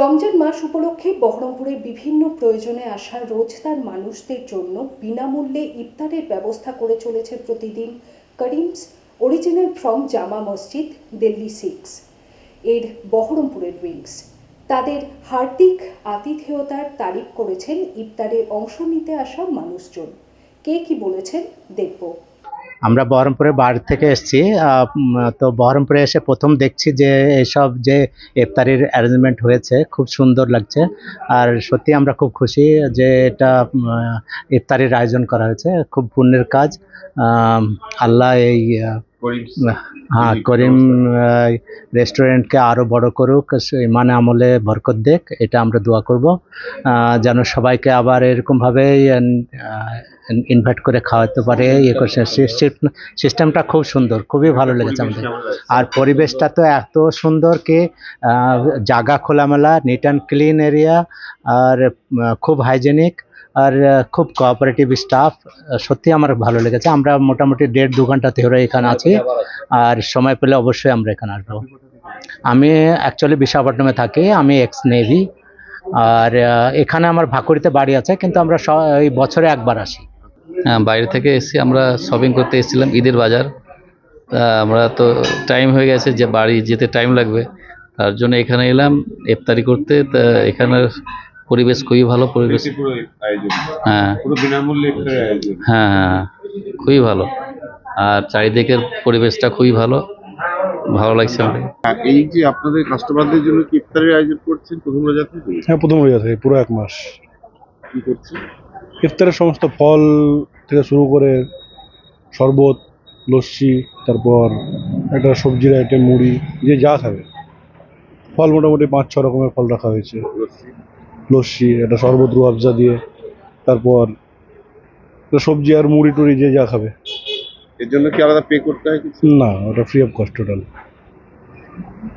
রমজান মাস উপলক্ষে বহরমপুরের বিভিন্ন প্রয়োজনে আসা রোজদার মানুষদের জন্য বিনামূল্যে ইফতারের ব্যবস্থা করে চলেছে প্রতিদিন করিমস অরিজিনাল ফ্রম জামা মসজিদ, দিল্লি সিক্স। এর বহরমপুরের উইংস তাদের হার্দিক আতিথেয়তার তারিফ করেছেন ইফতারে অংশ নিতে আসা মানুষজন। কে কি বলেছেন দেখব। আমরা বহরমপুরে বাড়ি থেকে এসেছি তো বহরমপুরে এসে প্রথম দেখছি যে এসব যে ইফতারির অ্যারেঞ্জমেন্ট হয়েছে, খুব সুন্দর লাগছে। আর সত্যি আমরা খুব খুশি যে এটা ইফতারির আয়োজন করা হয়েছে, খুব পুণ্যের কাজ। আল্লাহ এই হ্যাঁ করিম রেস্টুরেন্টকে আরও বড় করুক ইমান আমলে বরকত দেখ এটা আমরা দোয়া করব। যেন সবাইকে আবার এরকমভাবে ইনভাইট করে খাওয়াতে পারে। ইয়ে করছে সিস্টেমটা খুব সুন্দর খুবই ভালো লেগেছে আমাদের। আর পরিবেশটা তো এত সুন্দর কি জায়গা খোলামেলা নিট অ্যান্ড ক্লিন এরিয়া আর খুব হাইজেনিক আর খুব কোঅপারেটিভ স্টাফ সত্যি আমার ভালো লেগেছে। আমরা মোটামুটি দেড় দু ঘণ্টা ধরে এখানে আছি। আর সময় পেলে অবশ্যই আমরা এখানে আসব। আমি অ্যাকচুয়ালি বিশাখাপট্টনমে থাকি, আমি এক্স নেভি আর এখানে আমার ভাকুরিতে বাড়ি আছে, কিন্তু আমরা এই বছরে একবার আসি। হ্যাঁ বাইরে থেকে এসে আমরা শপিং করতে এসেছিলাম ঈদের বাজার। আমরা তো টাইম হয়ে গেছে যে বাড়ি যেতে টাইম লাগবে। তার জন্য এখানে এলাম, ইফতারি করতে। তা এখানের পরিবেশ খুবই ভালো পরিবেশ বেশি পুরো আয়োজন। হ্যাঁ। পুরো বিনামূল্যে হ্যাঁ হ্যাঁ খুবই ভালো। আর চারিদিকের পরিবেশটা খুবই ভালো। ভালো লাগছে আমাদের এই যে আপনাদের কাস্টমারদের জন্য কি ইফতারের আয়োজন করছেন? প্রথম রোজা থেকে হ্যাঁ প্রথম রোজা থেকে পুরো এক মাস। কি করছেন? ইফতারের সমস্ত ফল থেকে শুরু করে শরবত লস্যি তারপর একটা সবজির আইটেম মুড়ি যে যা খাবে ফল মোটামুটি পাঁচ ছ রকমের ফল রাখা হয়েছে। লস্যি। একটা শরবত রুয়াবজা দিয়ে তারপর সবজি আর মুড়ি টুড়ি যে যা খাবে। এর জন্য কি আলাদা পে করতে হয় কিছু? না ওটা ফ্রি অফ কস্ট টোটাল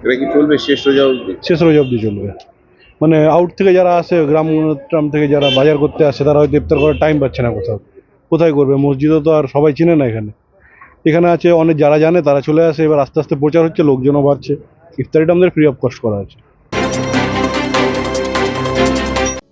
এটা কি চলবে? শেষ রোজা অবধি? শেষ রোজা অবধি চলবে। মানে আউট থেকে যারা আসে গ্রাম ট্রাম থেকে যারা বাজার করতে আসে তারা হয়তো ইফতার করার টাইম পাচ্ছে না কোথাও। কোথায় করবে? মসজিদও তো আর সবাই চিনে না এখানে। এখানে আছে অনেক যারা জানে তারা চলে আসে এবার আস্তে আস্তে প্রচার হচ্ছে লোকজনও বাড়ছে। ইফতারিটা আমাদের ফ্রি অফ কস্ট করা আছে।